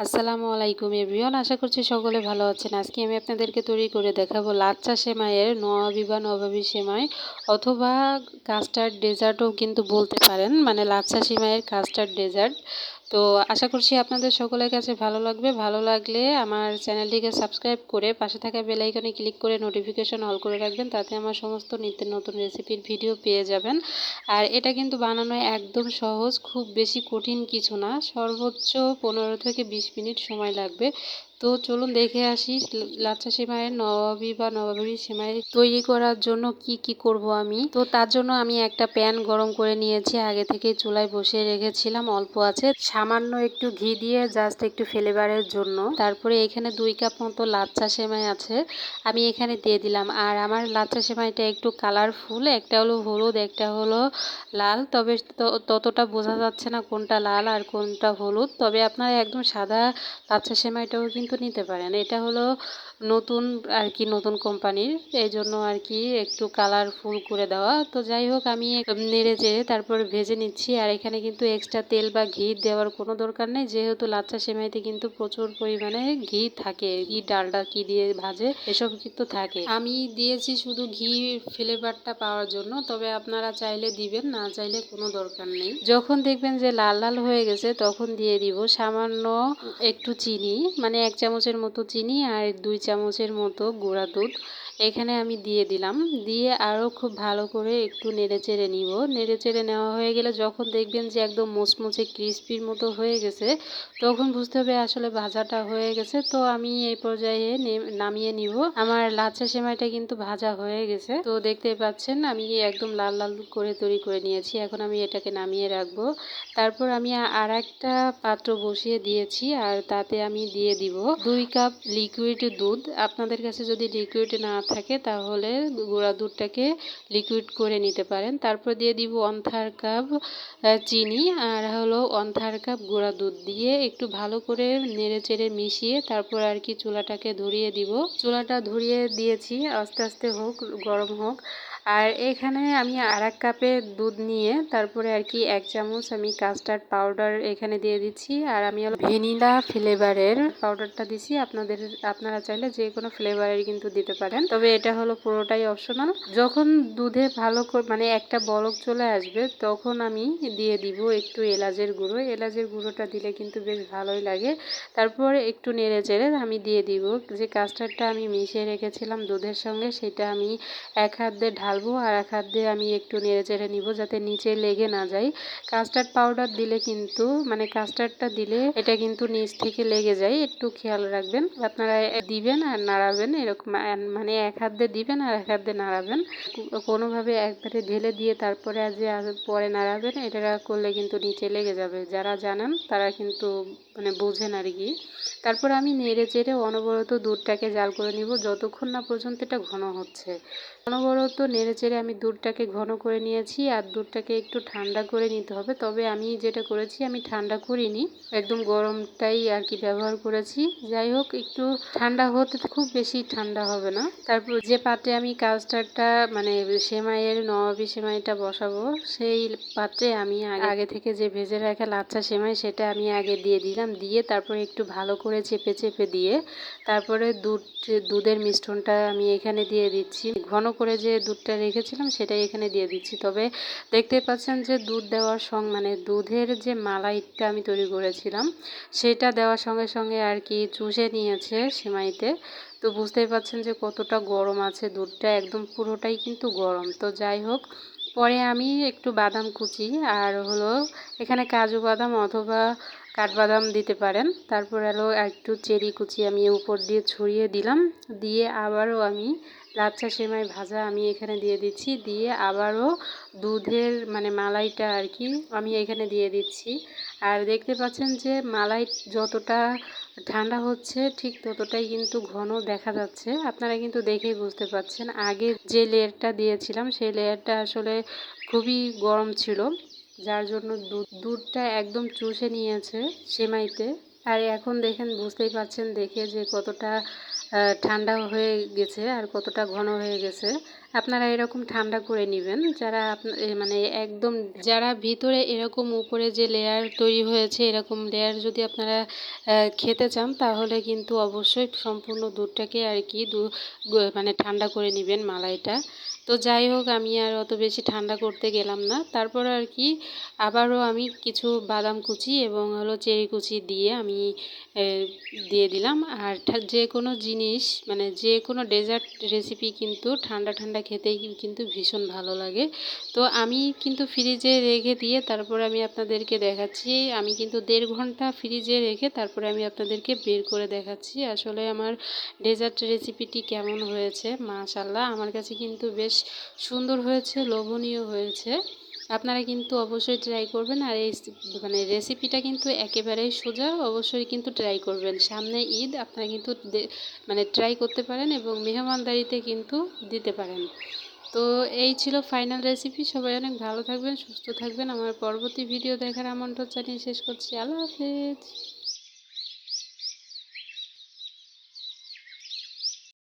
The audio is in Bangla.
আসসালামু আলাইকুম এভরিওয়ান, আশা করছি সকলে ভালো আছেন। আজকে আমি আপনাদেরকে তৈরি করে দেখাবো লাচ্চা সেমাইয়ের নবাবি বা নবাবি সেমাই অথবা কাস্টার্ড ডেজার্টও কিন্তু বলতে পারেন মানে লাচ্চা সেমাইয়ের কাস্টার্ড ডেজার্ট তো আশা করছি আপনাদের সকলের কাছে ভালো লাগবে। ভালো লাগলে আমার চ্যানেলটিকে সাবস্ক্রাইব করে পাশে থাকা বেলাইকনে ক্লিক করে নোটিফিকেশন অল করে রাখবেন, তাতে আমার সমস্ত নিত্য নতুন রেসিপির ভিডিও পেয়ে যাবেন। আর এটা কিন্তু বানানো একদম সহজ, খুব বেশি কঠিন কিছু না। সর্বোচ্চ পনেরো থেকে বিশ মিনিট সময় লাগবে। তো চলুন দেখে আসি লাচ্চা সেমাইয়ের নবাবি বা নবাবি সেমাই তৈরি করার জন্য কি কি করব আমি। তো তার জন্য আমি একটা প্যান গরম করে নিয়েছি। আগে থেকে চুলায় বসিয়ে রেখেছিলাম। অল্প আছে। সামান্য একটু ঘি দিয়ে জাস্ট একটু ফ্লেভারের জন্য। তারপরে এখানে দুই কাপ মতো লাচ্ছা সেমাই আছে। আমি এখানে দিয়ে দিলাম। আর আমার লাচ্চা সেমাইটা একটু কালারফুল একটা হলো হলুদ, একটা হলো লাল। তবে ততটা বোঝা যাচ্ছে না কোনটা লাল আর কোনটা হলুদ। তবে আপনারা একদম সাদা লাচ্চা সেমাইটাও কিন্তু কিন্তু নিতে পারেন এটা হলো নতুন আর কি নতুন কোম্পানির এই জন্য আর কি একটু কালারফুল করে দেওয়া। তো যাই হোক, আমি নেড়ে চেড়ে তারপর ভেজে নিচ্ছি। আর এখানে কিন্তু এক্সট্রা তেল বা ঘি দেওয়ার কোনো দরকার নেই। যেহেতু লাচ্চা সেমাইতে কিন্তু প্রচুর পরিমাণে ঘি থাকে। ঘি, ডালডা, কি দিয়ে ভাজে, এসব কিন্তু থাকে। আমি দিয়েছি শুধু ঘি ফ্লেভারটা পাওয়ার জন্য। তবে আপনারা চাইলে দিবেন, না চাইলে কোনো দরকার নেই। যখন দেখবেন যে লাল লাল হয়ে গেছে, তখন দিয়ে দিব সামান্য একটু চিনি মানে এক চামচের মতো চিনি আর দুই চামচের মতো গুঁড়া দুধ এখানে আমি দিয়ে দিলাম। দিয়ে আরও খুব ভালো করে একটু নেড়ে চেড়ে নিব। নেড়ে চেড়ে নেওয়া হয়ে গেলে যখন দেখবেন যে একদম মুচমুচে ক্রিস্পির মতো হয়ে গেছে, তখন বুঝতে হবে আসলে ভাজাটা হয়ে গেছে। তো আমি এই পর্যায়ে নামিয়ে নিব। আমার লাচ্চা সেমাইটা কিন্তু ভাজা হয়ে গেছে। তো দেখতে পাচ্ছেন আমি একদম লাল লাল করে তৈরি করে নিয়েছি। এখন আমি এটাকে নামিয়ে রাখব। তারপর আমি আর একটা পাত্র বসিয়ে দিয়েছি। আর তাতে আমি দিয়ে দিব দুই কাপ লিকুইড দুধ। আপনাদের কাছে যদি লিকুইড না থাকে তাহলে গুঁড়া দুধটাকে লিকুইড করে নিতে পারেন। তারপর দিয়ে দিব ওয়ান থার্ড কাপ চিনি আর হলো ওয়ান থার্ড কাপ গুঁড়া দুধ দিয়ে একটু ভালো করে নেড়ে চেড়ে মিশিয়ে তারপর আর কি চুলাটাকে ধরিয়ে দিব। চুলাটা ধরিয়ে দিয়েছি, আস্তে আস্তে হোক, গরম হোক। আর এখানে আমি আর এক কাপে দুধ নিয়ে তারপরে আর কি এক চামচ আমি কাস্টার্ড পাউডার এখানে দিয়ে দিচ্ছি। আর আমি ভ্যানিলা ফ্লেভারের পাউডারটা দিছি। আপনাদের, আপনারা চাইলে যে কোনো ফ্লেভারের কিন্তু দিতে পারেন। তবে এটা হলো পুরোটাই অপশনাল যখন দুধে ভালো করে মানে একটা বলক চলে আসবে, তখন আমি দিয়ে দিব একটু এলাচের গুঁড়ো। এলাচের গুঁড়োটা দিলে কিন্তু বেশ ভালোই লাগে। তারপর একটু নেড়ে চেড়ে আমি দিয়ে দিব। যে কাস্টার্ডটা আমি মিশিয়ে রেখেছিলাম দুধের সঙ্গে, সেটা আমি এক হাত দিয়ে ঢালবো আর এক হাত দিয়ে আমি একটু নেড়ে চেড়ে নিব যাতে নিচে লেগে না যায়। কাস্টার্ড পাউডার দিলে কিন্তু মানে কাস্টার্ডটা দিলে এটা কিন্তু নিচ থেকে লেগে যায়। একটু খেয়াল রাখবেন। আপনারা দিবেন আর নাড়াবেন এরকম মানে এক হাত দিয়ে দিবেন আর এক হাত দিয়ে নাড়াবেন। কোনোভাবে একবারে ঢেলে দিয়ে তারপরে যে পরে নাড়াবেন, এটা করলে কিন্তু নিচে লেগে যাবে। যারা জানেন তারা কিন্তু মানে বোঝেন আর কি। তারপর আমি নেড়ে চেড়ে অনবরত দুধটাকে জাল করে নিব। যতক্ষণ না পর্যন্ত এটা ঘন হচ্ছে। অনবরত নেড়ে চেড়ে আমি দুধটাকে ঘন করে নিয়েছি আর দুধটাকে একটু ঠান্ডা করে নিতে হবে। তবে আমি যেটা করেছি, আমি ঠান্ডা করিনি, একদম গরমটাই আর কি ব্যবহার করেছি। যাই হোক, একটু ঠান্ডা হতে খুব বেশি ঠান্ডা হবে না। তারপর যে পাত্রে আমি কাস্টারটা মানে সেমাইয়ের নবাবি সেমাইটা বসাবো, সেই পাত্রে আমি আগে থেকে যে ভেজে রাখা লাচ্ছা সেমাই, সেটা আমি আগে দিয়ে দিলাম। দিয়ে তারপরে একটু ভালো করে চেপে চেপে দিয়ে তারপরে দুধ, দুধের মিশ্রণটা আমি এখানে দিয়ে দিচ্ছি। ঘন করে যে দুধটা রেখেছিলাম সেটাই এখানে দিয়ে দিচ্ছি। তবে দেখতে পাচ্ছেন যে দুধ দেওয়ার সঙ্গে মানে দুধের যে মালাইটা আমি তৈরি করেছিলাম, সেটা দেওয়ার সঙ্গে সঙ্গে আর কি চুষে নিয়েছে সেমাইতে। তো বুঝতেই পারছেন যে কতটা গরম আছে দুধটা, একদম পুরোটাই কিন্তু গরম। তো যাই হোক, পরে আমি একটু বাদাম কুচি আর হলো এখানে কাজু বাদাম অথবা কাঠবাদাম দিতে পারেন। তারপর হলো একটু চেরি কুচি আমি উপর দিয়ে ছড়িয়ে দিলাম। দিয়ে আবারও আমি লাচ্ছা সেমাই ভাজা আমি এখানে দিয়ে দিচ্ছি। দিয়ে আবারও দুধের মানে মালাইটা আর কি আমি এখানে দিয়ে দিচ্ছি। আর দেখতে পাচ্ছেন যে মালাই যতটা ঠান্ডা হচ্ছে ঠিক ততটাই কিন্তু ঘন দেখা যাচ্ছে। আপনারা কিন্তু দেখেই বুঝতে পাচ্ছেন। আগে যে লেয়ারটা দিয়েছিলাম সেই লেয়ারটা আসলে খুবই গরম ছিল, যার জন্য দুধ, দুধটা একদম চুষে নিয়েছে সেমাইতে। আর এখন দেখেন, বুঝতেই পারছেন দেখে যে কতটা ঠান্ডা হয়ে গেছে আর কতটা ঘন হয়ে গেছে। আপনারা এরকম ঠান্ডা করে নেবেন। যারা মানে একদম যারা ভিতরে এরকম উপরে যে লেয়ার তৈরি হয়েছে, এরকম লেয়ার যদি আপনারা খেতে চান, তাহলে কিন্তু অবশ্যই সম্পূর্ণ দুধটাকে আর কি দু মানে ঠান্ডা করে নেবেন মালাইটা। তো যাই হোক, আমি আর অত বেশি ঠান্ডা করতে গেলাম না। তারপর আর কি আবারও আমি কিছু বাদাম কুচি এবং হলো চেরি কুচি দিয়ে আমি দিয়ে দিলাম। আর যে কোনো জিনিস মানে যে কোনো ডেজার্ট রেসিপি কিন্তু ঠান্ডা ঠান্ডা খেতেই কিন্তু ভীষণ ভালো লাগে। তো আমি কিন্তু ফ্রিজে রেখে দিয়ে তারপরে আমি আপনাদেরকে দেখাচ্ছি। আমি কিন্তু দেড় ঘণ্টা ফ্রিজে রেখে তারপরে আমি আপনাদেরকে বের করে দেখাচ্ছি আসলে আমার ডেজার্ট রেসিপিটি কেমন হয়েছে। মাশাল্লাহ আমার কাছে কিন্তু বেশ সুন্দর হয়েছে, লোভনীয় হয়েছে। আপনারা কিন্তু অবশ্যই ট্রাই করবেন আর এই মানে রেসিপিটা কিন্তু একেবারেই সোজা, অবশ্যই কিন্তু ট্রাই করবেন। সামনে ঈদ, আপনারা কিন্তু মানে ট্রাই করতে পারেন এবং মেহমানদারিতে কিন্তু দিতে পারেন। তো এই ছিল ফাইনাল রেসিপি সবাই অনেক ভালো থাকবেন, সুস্থ থাকবেন। আমার পরবর্তী ভিডিও দেখার আমন্ত্রণ জানিয়ে শেষ করছি। আল্লাহ হাফেজ।